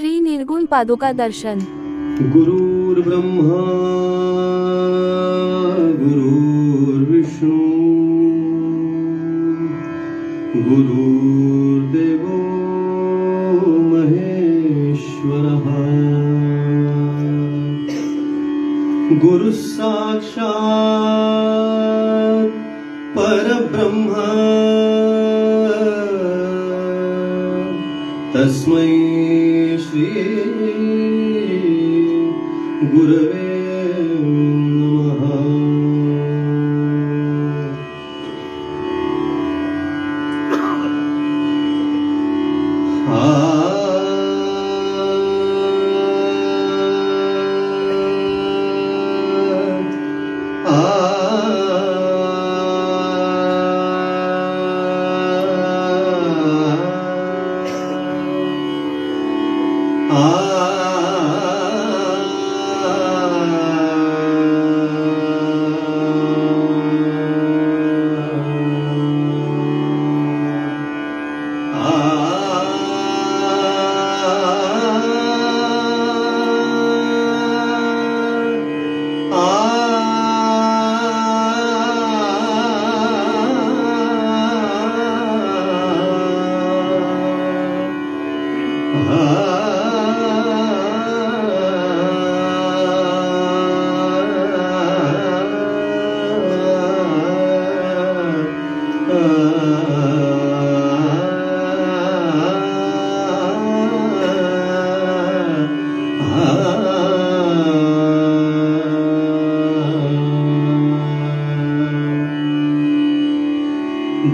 श्री निर्गुण पादुका दर्शन। गुरुर्ब्रह्मा गुरुर्विष्णू गुरुर्देवो महेश्वरः। गुरुः साक्षात् परब्रह्म। तस्मै गुरवे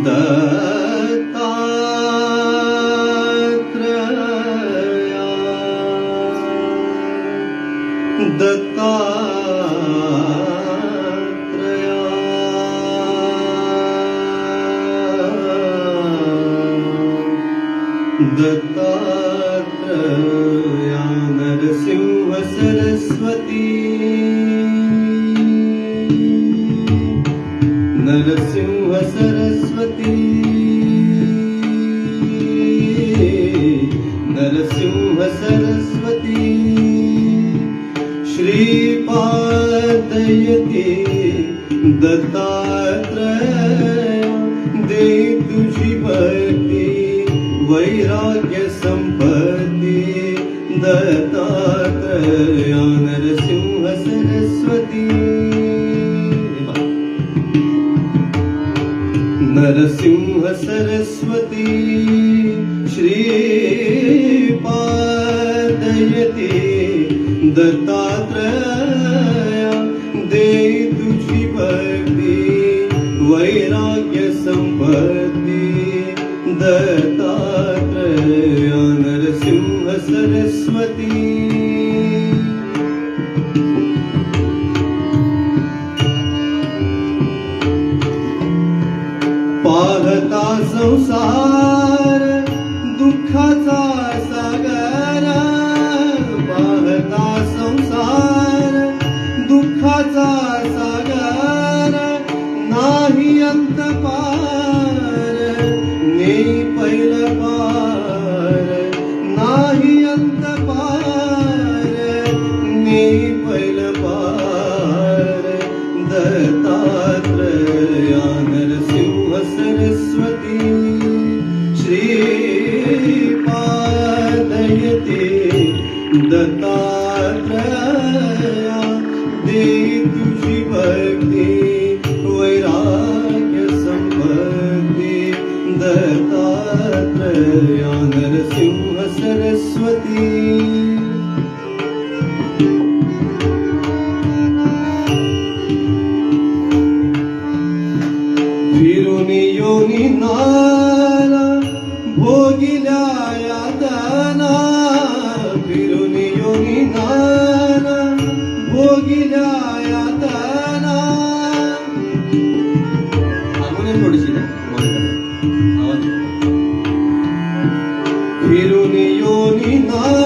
दत्तात्रया दत्तात्रया नरसिंह सरस्वती नरसिंह सरस्वती श्रीपादयते दत्तात्रय तुझी भक्ती वैराग्य संपत्ती दत्तात्रया नरसिंह सरस्वती श्रीपादयते दत्तात्रया दे तुझी भक्ती वैराग्य संपत्ती दत्तात्रया नरसिंह सरस्वती संसार दुःखाचा కళ్యాణ నరసింహ సరస్వతి ఫిరుని యోని నాల భోగిలాయా దాన 昼寝ようになる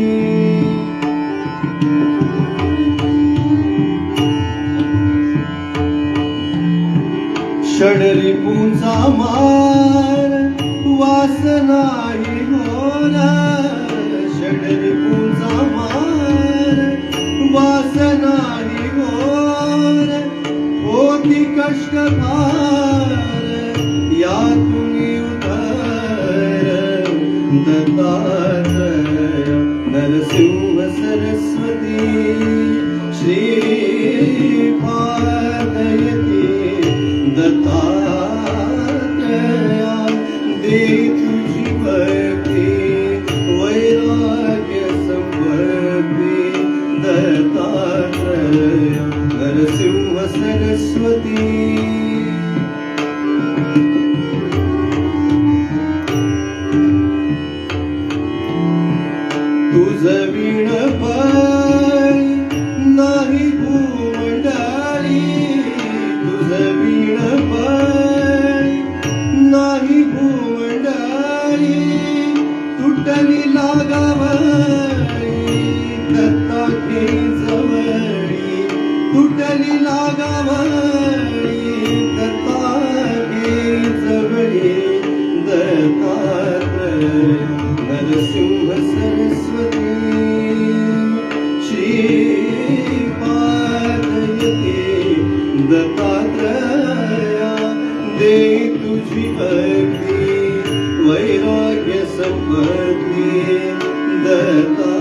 तुझी भक्ती वैराग्य संपत्ती मार वासनाही होणार षडरिपूंचा मार वासनाही होर होती कष्ट फार. यातून उधार दत्तात्रय नरसिंह सरस्वती श्रीपादयते दत्ता दत्तात्रय नरसिंह सरस्वती तुझ विण पाय नाही भूमंडळी तुटली लागावळी दत्ता घे जवळी दत्तात्रय नरसिंह सरस्वती श्रीपादयते दत्तात्रया दे तुझी भक्ती वैराग्य संपत्ती दत्ता